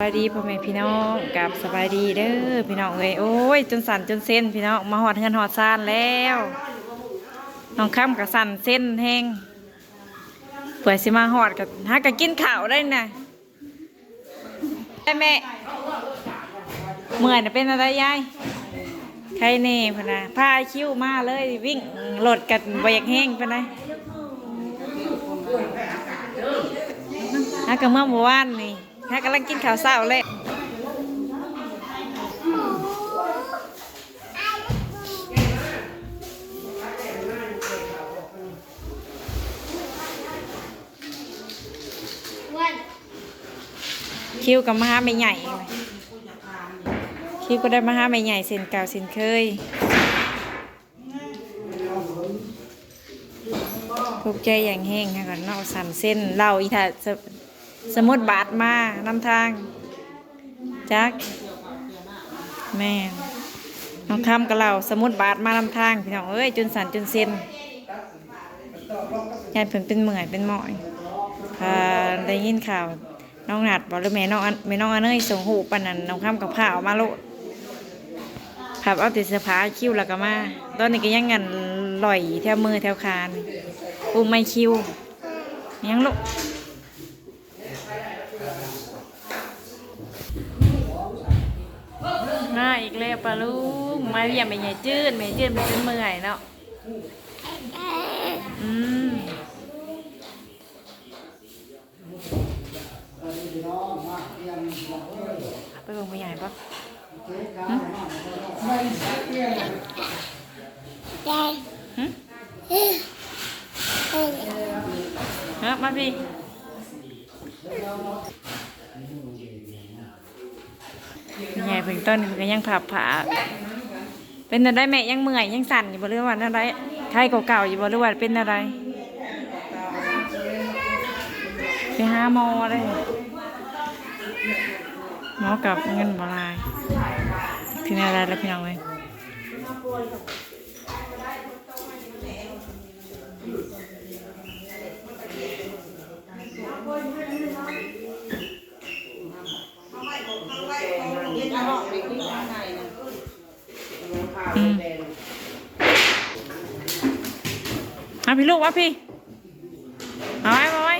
สบายดีพ่อแม่พี่น้องกับสบายดีเด้อพี่น้องเอ้ยโอ้ยจนสั่นจนเส้นพี่น้องมาหอดเงินหอดซานแล้วน้องข้ามกับสั่นเส้นแห้งเผื่อสิมาหอดกับหากับกินข้าวได้นะแม่แม่เมื่อยนะเป็นอะไรยายใครเน่พะนะพาคิ้วมาเลยวิ่งหลดกันบอยากแห้งพะนะหากับเมื่อวานนี่ หากำลังกินข้าวเช้าเลยคิวกับมหาไม่ใหญ่ คิวก็ได้มหาไม่ใหญ่เส้นเก่าเส้นเคยพบใจอย่างแห้งค่ะก่อนเนอกสันเส้นเหล่าอีถา สสมุดบาทมานำทาง จัก แม่น้องคำกับเราสมุดบาทมานำทาง พี่น้องเอ้ยจนสันจนเส้นยายเพิ่นเป็นเหมื่อยเป็นหมอยพาได้ยินข่าว น้องหนัดบอกหรือแม่น้องแม่น้องอันเนยส่งหูปานนั้นน้องคำกับผ้าออกมาโลดผับเอาติดสื้อผ้าคิ้วแล้วก็มา ตอนนี้ก็ยังงันลอยแถวมือแถวคานปูไม่คิ้วยังลูก มาอีกแล้วปลาลูกมาเยี่ยมแม่ใหญ่จืดแม่จืดมันเป็นเมื่อยเนาะอืมไปเบิ่งผู้ใหญ่ปะหึหึฮะมาพี่ ผู้ใหญ่เพิ่งต้นก็ยังผับผาเป็นอะไรแม่ยังเมื่อยยังสั่นอยู่บ่หรือว่าอะไรไข้เก่าๆอยู่บ่หรือว่าเป็นอะไรไปหาหมอเลยหมอกับเงินบลายถึงอะไรแล้วพี่น้องเลย เอาพี่ลูกวะพี่ เอาไว้เอาไว้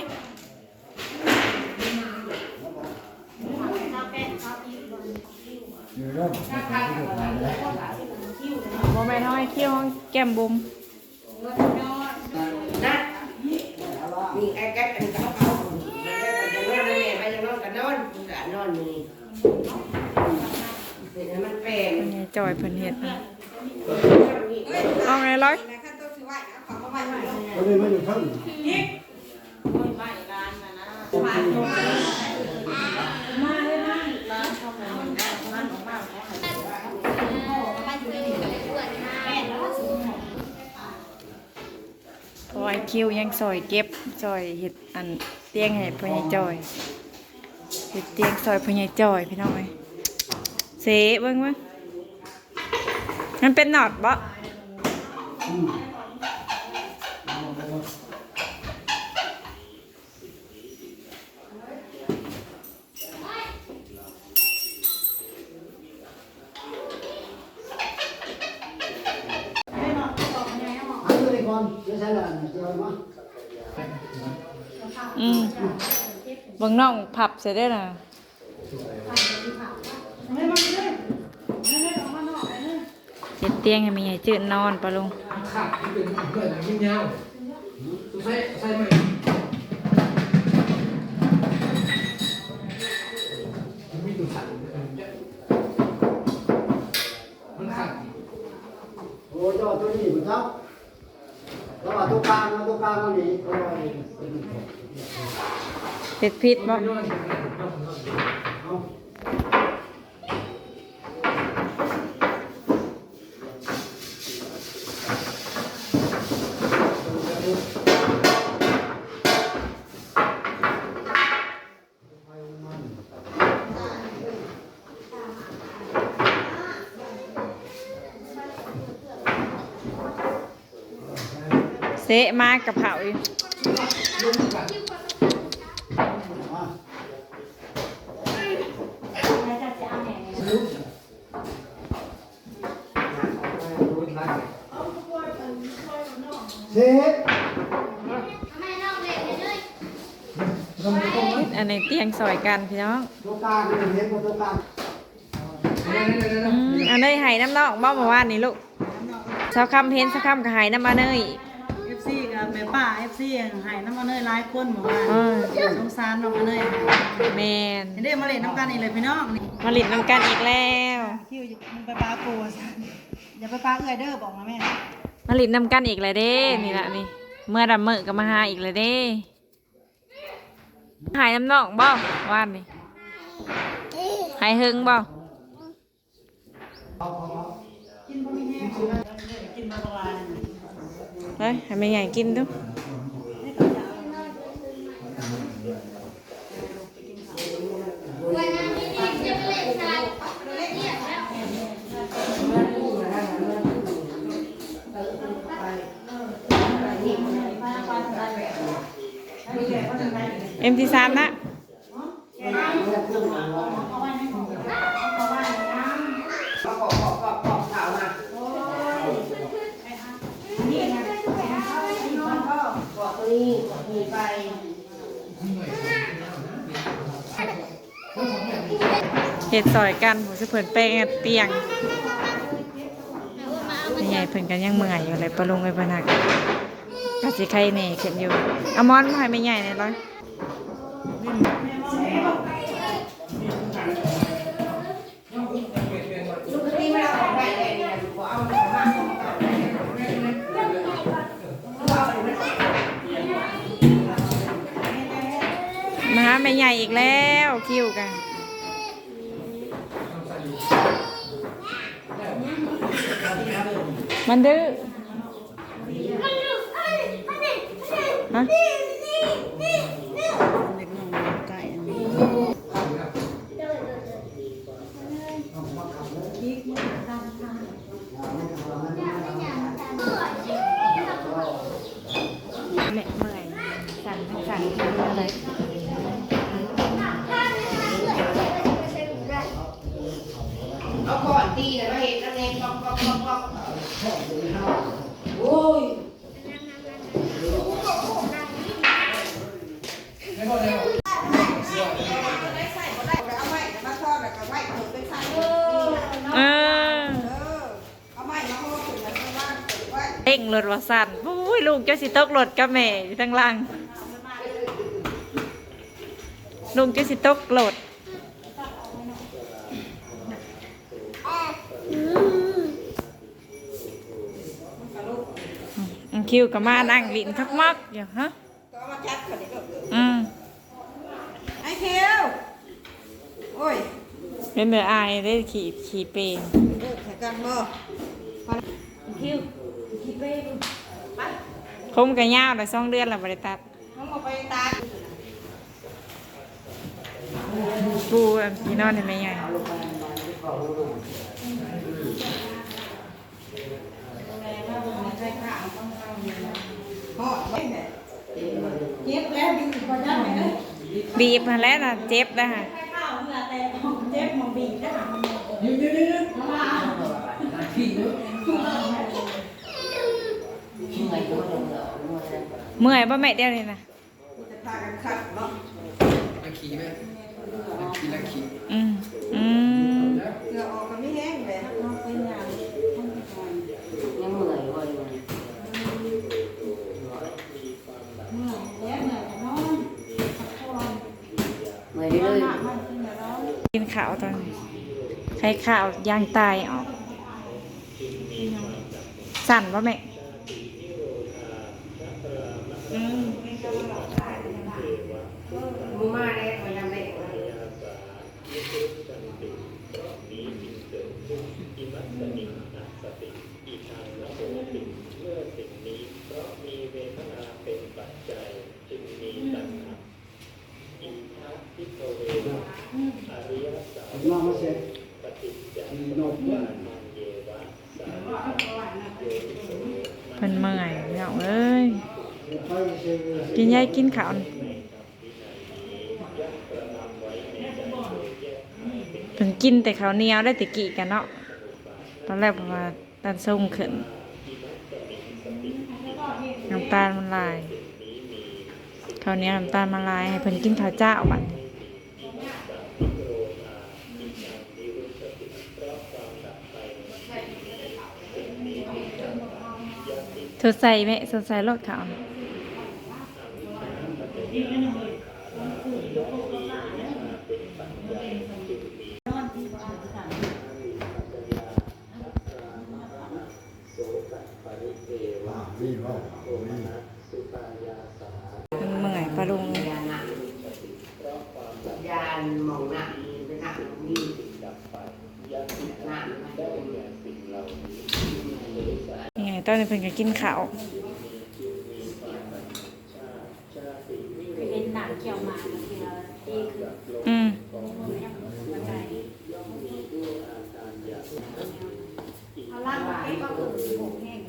โมแม่นห้อยเขี้ยวห้องแก้มบุมนี่ไอ้แก๊กอันเขาเขามันได้ไปจะนอนแม่ไปจะนอนกันนอนมันนอนนี่เป็นมันแปลงเป็นไงจอยเพิ่นเฮ็ดเอาไงร้อย ก็เลยมาอยู่ข้างเพราะว่าไอ้คิวยังซอยเก็บซอยเฮ็ดอันเตียงให้พ่อใหญ่จอยเฮ็ดเตียงซอยพ่อใหญ่จอยพี่น้องเอ้ยเสเบิ่งว่ามันเป็นหนอดบ่ อนจะใช้อะไรเดี๋ยวมาอืมเบิ่งน้องพับเสร็จได้น่ะเฮ็ดเตียงให้แม่ใหญ่จืดนอนปะลุงขาดที่เป็นเพื่อนยิ่งยาว เฮ็ดผิดบ่ไม่นอนนอนนอนเอาเสะมากับเผาอีก เฮ็อันในเตียงสอยกันพี่น้องตัวอันนี้หายน้ำนอกบ้าเมื่อวานนี่ลูกสาวคำเพ้นสาวคำก็หายน้ำมาเลยเอฟซีกับแม่ป้าเอฟซีหายน้ำมาเลยร้ายคนหมอว่าสงสารน้องมาเนยแมนเด้มาเล่นน้ำกันอีกเลยพี่น้องมาเล่นน้ำกันอีกแล้วคิวไปปลาปูอย่าไปปลาเอื้อยเด้อบอกนะแม่ มาลิดนำกันอีกเลยเด้ นี่ละนี่ เมื่อดำมือก็มาหาอีกเลยเด้ หายน้ำนอกบ่ว่านนี่หายหึงบ่เฮ้ยให้แม่ใหญ่กินดู เอ็มทีสามนะเห็ดซอยกันผมจะเพิ่นแป้งเตียงใหญ่เพิ่นกันยังเมื่อยอยู่เลยปลาลงไปปนักกะสิไข่แหน่เขึ้นอยู่อมอนมาให้แม่ใหญ่หน่อยร้อย มาเอาของไปเอาอะไรมามาหาแม่ใหญ่อีกแล้วคิวกันมันดื้อ อนตีนะมาเห็นนั่นเองก๊อกก๊อกก๊อกก๊อกโอ้ยเต่งรถว่าสั่นอุ้ยลูกเจ้าสิตกรถกับแม่อยู่ทางล่าง ลุงเจ้าสิตกรถ คิวกับมานั่งลิ้นทักมักอยู่ฮะอืมไอ้คิวโอ้ยเป็นเดืออายได้ขี่ขี่เปนเลิกใส่กันบ่คิวขี่เปนไปคมกันยาวแต่สองเดือนแล้วบริตัดน้องมาไปตากปูพี่นอนในแม่ใหญ่ พ่อเจ็บแล้วบีบพอจังเลยบีบมาแล้วนะเจ็บนะฮะข้าวเมื่อแต่เจ็บมองบีบนะเดี๋ยวเดี๋ยวเดี๋ยวขี้เนอะเมื่อยป่ะแม่เดียวนี่นะจะพากันขัดเนาะนักขี้ไหม ข้าวย่างตายออกสั่นป่ะแม่ อืม มึงมาแล้วมันยังเด็กเลย มามาเสร็จมีนกเนี่ย เพิ่นเมื่อยเนาเอ้ยไปเสร็จเลยกินยายกินข้าวนี่เพิ่นกินแต่ข้าวเหนียวได้แต่กี่กันเนาะตอนแรกเพระว่าตันส้มขึ้นน้ำตาลมันลายข้าวเหนียวน้ำตาลมันลายให้เพิ่นกินข้าวเจ้าบัดนี้ สดใสไหมสดใสรถขาวนี่ว่านี่มันเมื่อยปลาลุง ยานหนักยานมองหนักเป็นหนักมีหนักมัน ยังไงตอนเพิ่นก็กินข้าวเห็นหนังเกี่ยวมาทีละที่คืออืมเอาล่างไปก็คือหกแห้ง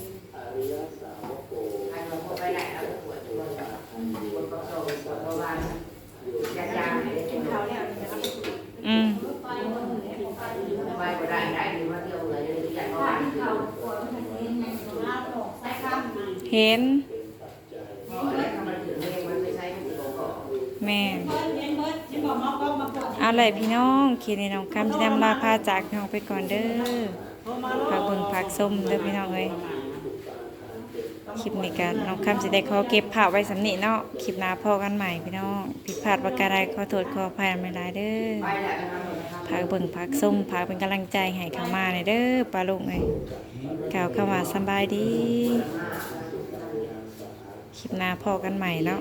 มาปวดเอาเลยพี่น้องคิดในน้องคำที่นำลาพาจากน้องไปก่อนเด้อพักเบิ่งพักส้มเด้อพี่น้องเอ้ยคลิปนี้กันน้องคำสิได้ขอเก็บภาพไว้สำนิเนาะคลิปหน้าพอกันใหม่พี่น้องผิดพลาดประการใดขอโทษขออภัยไม่ได้เด้อไปแหละทำมันทำพักเบิ่งพักส้มพักเป็นกำลังใจให้ข้ามาในอยเด้อปลาลุงเอ้ยกล่าวเข้ามาสบายดี คลิปหน้าพอกันใหม่เนาะ